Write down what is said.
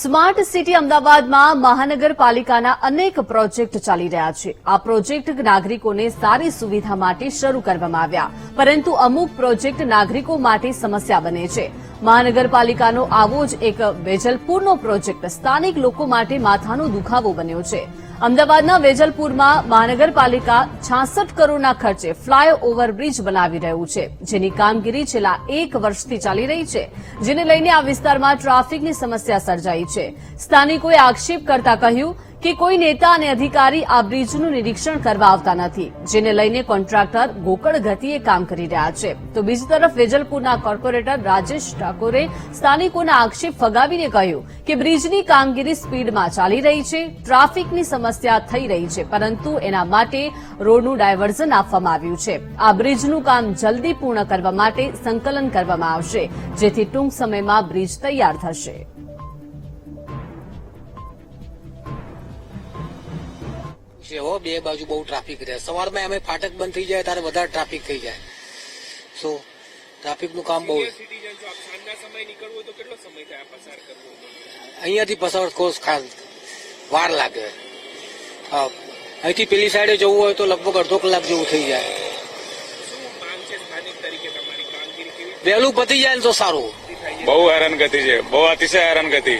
Smart city અમદાવાદમાં મહાનગરપાલિકાના અનેક પ્રોજેક્ટ ચાલી રહ્યા છે. આ પ્રોજેક્ટ નાગરિકોને સારી સુવિધા માટે શરૂ કરવામાં આવ્યા. પરંતુ અમુક પ્રોજેક્ટ નાગરિકો માટે સમસ્યા બને છે. મહાનગરપાલિકાનો આવો જ એક વેજલપુરનો પ્રોજેક્ટ સ્થાનિક લોકો માટે માથાનો દુખાવો બન્યો છે. અમદાવાદના વેજલપુરમાં મહાનગરપાલિકા છાસઠ કરોડના ખર્ચે ફ્લાયઓવર બ્રિજ બનાવી રહ્યું છે, જેની કામગીરી છેલ્લા એક વર્ષથી ચાલી રહી છે, જેને લઈને આ વિસ્તારમાં ટ્રાફિકની સમસ્યા સર્જાઈ છે. સ્થાનિકોએ આક્ષેપ કરતા કહ્યું કે કોઈ નેતા અને અધિકારી આ બ્રિજનું નિરીક્ષણ કરવા આવતા નથી, જેને લઈને કોન્ટ્રાક્ટર ગોકળ ગતિએ કામ કરી રહ્યા છે. તો બીજી તરફ વેજલપુરના કોર્પોરેટર રાજેશ ઠાકોરે સ્થાનિકોના આક્ષેપ ફગાવીને કહ્યું કે બ્રિજની કામગીરી સ્પીડમાં ચાલી રહી છે, ટ્રાફિકની સમસ્યા થઈ રહી છે, પરંતુ એના માટે રોડનું ડાયવર્ઝન આપવામાં આવ્યું છે. આ બ્રિજનું કામ જલ્દી પૂર્ણ કરવા માટે સંકલન કરવામાં આવશે, જેથી ટૂંક સમયમાં બ્રિજ તૈયાર થશે. છે હો બે બાજુ બહુ ટ્રાફિક રહે. સવારમાં અમે ફાટક બંધ થઈ જાય ત્યારે વધારે ટ્રાફિક થઈ જાય. સો ટ્રાફિકનું કામ બહુ સિટીઝન છો આપ સાંજના સમય નીકળવું હોય તો કેટલો સમય થાય આ પસાર કરવો અહીંયાથી પસાર કોર્સ ખાસ વાર લાગે. હા અહીંથી પેલી સાઈડે જવું હોય તો લગભગ અડધો કલાક જેવું થઈ જાય. વહેલું પતી જાય ને તો સારું. બહુ હેરાન ગતિ છે બહુ અતિશય હેરાનગતિ.